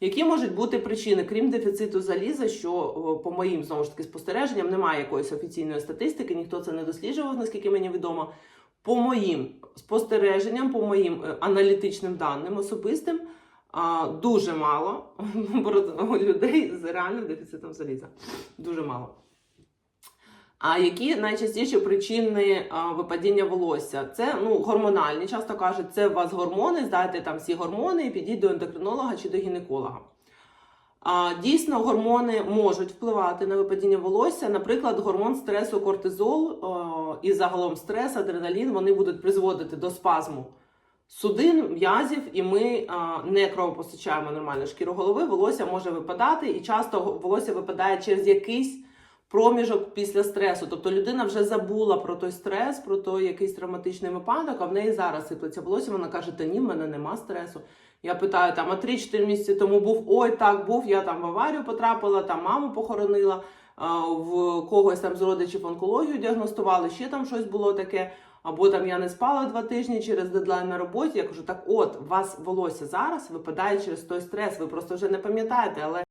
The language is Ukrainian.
Які можуть бути причини, крім дефіциту заліза, що по моїм знову ж таки спостереженням немає якоїсь офіційної статистики, ніхто це не досліджував, наскільки мені відомо. По моїм спостереженням, по моїм е, аналітичним даним особистим, дуже мало людей з реальним дефіцитом заліза. Дуже мало. А які найчастіші причини а, випадіння волосся? Це ну, гормональні. Часто кажуть, це у вас гормони, здайте там всі гормони і підіть до ендокринолога чи до гінеколога. А, дійсно, гормони можуть впливати на випадіння волосся. Наприклад, гормон стресу кортизол о, і загалом стрес, адреналін вони будуть призводити до спазму судин, м'язів, і ми а, не кровопостачаємо нормально шкіру голови, волосся може випадати, і часто волосся випадає через якийсь проміжок після стресу. Тобто людина вже забула про той стрес, про той якийсь травматичний випадок, а в неї зараз сиплеться волосся. Вона каже: Та ні, в мене нема стресу. Я питаю, там, а 3-4 місяці тому був, ой, так був, я там в аварію потрапила, там маму похоронила, в когось там з родичів онкологію діагностували, ще там щось було таке. Або там я не спала два тижні через дедлайн на роботі. Я кажу, так от, у вас волосся зараз випадає через той стрес, ви просто вже не пам'ятаєте, але